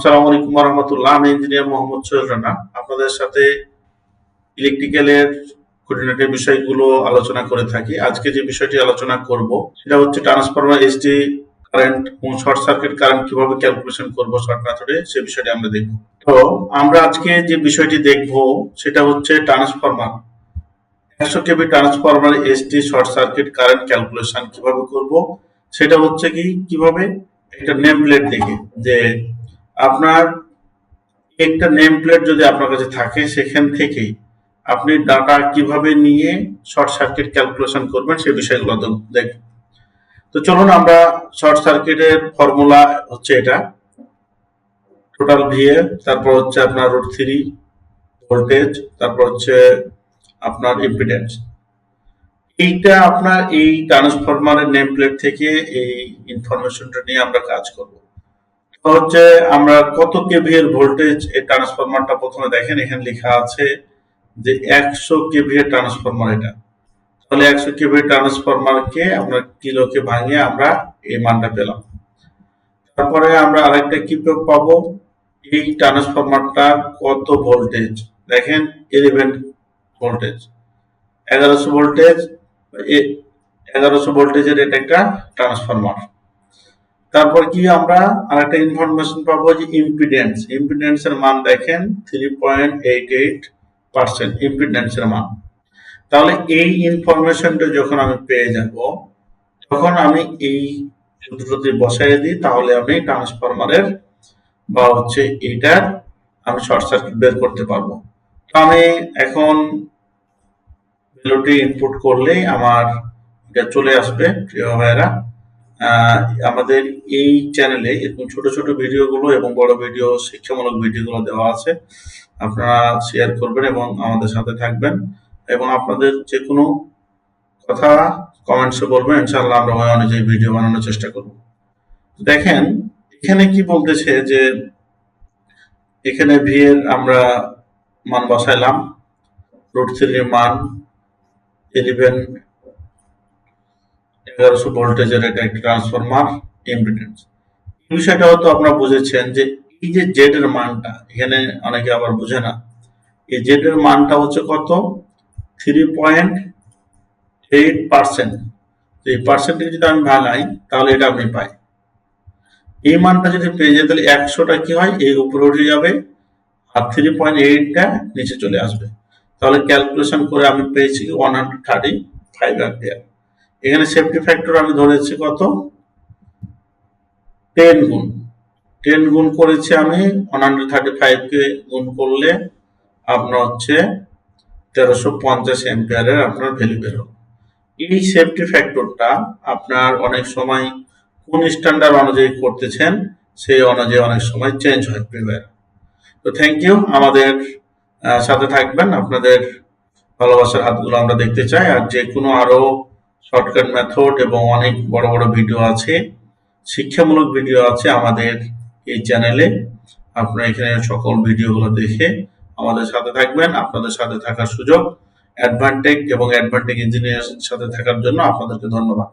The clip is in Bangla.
আসসালামু আলাইকুম রহমতুল্লাহ আমি ইঞ্জিনিয়ার মোহাম্মদ সোহেল রানা। আপনাদের সাথে ইলেকট্রিক্যালের খুঁটিনাটি বিষয়গুলো আলোচনা করে থাকি। আজকে যে বিষয়টি আলোচনা করব, সেটা হচ্ছে ট্রান্সফরমার এসডি কারেন্ট এবং শর্ট সার্কিট কারেন্ট কীভাবে ক্যালকুলেশন করব শর্ট মেথডে সে বিষয়টি আমরা দেখব। তো আমরা আজকে যে বিষয়টি দেখব, সেটা হচ্ছে ট্রান্সফরমার একশো KV transformer SD short circuit current calculation কীভাবে করব, সেটা হচ্ছে কি, কীভাবে? একটা নেম প্লেট দেখে, যে আপনার একটা নেম প্লেট যদি আপনার কাছে থাকে, সেখান থেকেই আপনি ডাটা কীভাবে নিয়ে শর্ট সার্কিট ক্যালকুলেশন করবেন সেই বিষয়গুলো দেখব তো চলুন আমরা শর্ট সার্কিটের ফর্মুলা হচ্ছে এটা। টোটাল ভিএ তারপর হচ্ছে আপনার রুট থ্রি ভোল্টেজ তারপর হচ্ছে আপনার ইম্পিডেন্স এইটা আপনার এই ট্রান্সফরমারের নেম প্লেট থেকে এই ইনফরমেশনটা নিয়ে আমরা কাজ করব। হচ্ছে আমরা কত কেভি এর ভোল্টেজ এই ট্রান্সফরমারটা প্রথমে দেখেন, এখানে লেখা আছে যে একশো কেভি এর ট্রান্সফরমার এটা। তাহলে একশো কেভি ট্রান্সফরমারকে আমরা কিলোকে ভাঙিয়ে আমরা এই মানটা পেলাম। তারপরে আমরা আরেকটা কি পাবো? এই ট্রান্সফরমারটা কত ভোল্টেজ দেখেন ইলেভেন ভোল্টেজ এগারোশো ভোল্টেজ এগারোশো ভোল্টেজের এটা একটা ট্রান্সফরমার তারপর কি আমরা আরেকটা ইনফরমেশন পাবো যে ইম্পিডেন্স ইম্পিডেন্সের মান দেখেন three point eight eight percent ইম্পিডেন্সের মান। তাহলে এই ইনফরমেশনটা যখন আমি পেয়ে যাব, তখন আমি এই সূত্রটি বসাই দিই, তাহলে আমি ট্রান্সফরমারের বা হচ্ছে এইটার আমি শর্ট সার্কিট বের করতে পারব। তো আমি এখন ভ্যালুটি ইনপুট করলেই আমার এটা চলে আসবে, প্রিয় ভাইয়েরা। আমাদের এই চ্যানেলে এরকম ছোট ছোট ভিডিওগুলো এবং বড় ভিডিও শিক্ষামূলক ভিডিওগুলো দেওয়া আছে। আপনারা শেয়ার করবেন এবং আমাদের সাথে থাকবেন। এবং আপনাদের যে কোনো কথা কমেন্টসে বলবেন, ইনশাআল্লাহ আমরা ওই অনুযায়ী ভিডিও বানানোর চেষ্টা করব। দেখেন, এখানে কি বলতেছে যে, এখানে ভি আমরা মান বসাইলাম। রুট থ্রির মান ইলেভেন এগারোশো ভোল্টেজের এটা একটা ট্রান্সফরমার ইম্পিডেন্স বিষয়টা হয়তো আপনারা বুঝেছেন যে এই যে জেড এর মানটা, এখানে অনেকে আবার বুঝে না। এই জেড এর মানটা হচ্ছে কত? থ্রি পয়েন্ট এইট পার্সেন্ট এই পার্সেন্টকে যদি আমি ভাঙাই, তাহলে এটা আপনি পাই। এই মানটা যদি পেয়ে যায় তাহলে একশোটা কি হয়? এই উপরে উঠে যাবে আর থ্রি পয়েন্ট এইটটা নিচে চলে আসবে। তাহলে ক্যালকুলেশন করে আমি পেয়েছি one hundred thirty five ampere এখানে সেফটি ফ্যাক্টর আমি ধরেছি কত? টেন গুণ। টেন গুণ করেছি আমি ওয়ান হান্ড্রেড থার্টি ফাইভকে গুণ করলে আপনার হচ্ছে তেরোশো পঞ্চাশ এম্পিয়ারের আপনার ভ্যালু বেরো এই সেফটি ফ্যাক্টরটা আপনার অনেক সময় কোন স্ট্যান্ডার্ড অনুযায়ী করতেছেন, সেই অনুযায়ী অনেক সময় চেঞ্জ হয় প্রিভিয়ার তো থ্যাংক ইউ আমাদের সাথে থাকবেন। আপনাদের ভালোবাসার হাতগুলো আমরা দেখতে চাই। আর যে কোনো আরও শর্টকাট মেথড এবং অনেক বড় বড় ভিডিও আছে। শিক্ষামূলক ভিডিও আছে আমাদের এই চ্যানেলে আপনারা এখানে সকল ভিডিওগুলো দেখে আমাদের সাথে থাকবেন, আপনাদের সাথে থাকার সুযোগ অ্যাডভান্টেক এবং অ্যাডভান্টেক ইঞ্জিনিয়ার সাথে থাকার জন্য আপনাদেরকে ধন্যবাদ।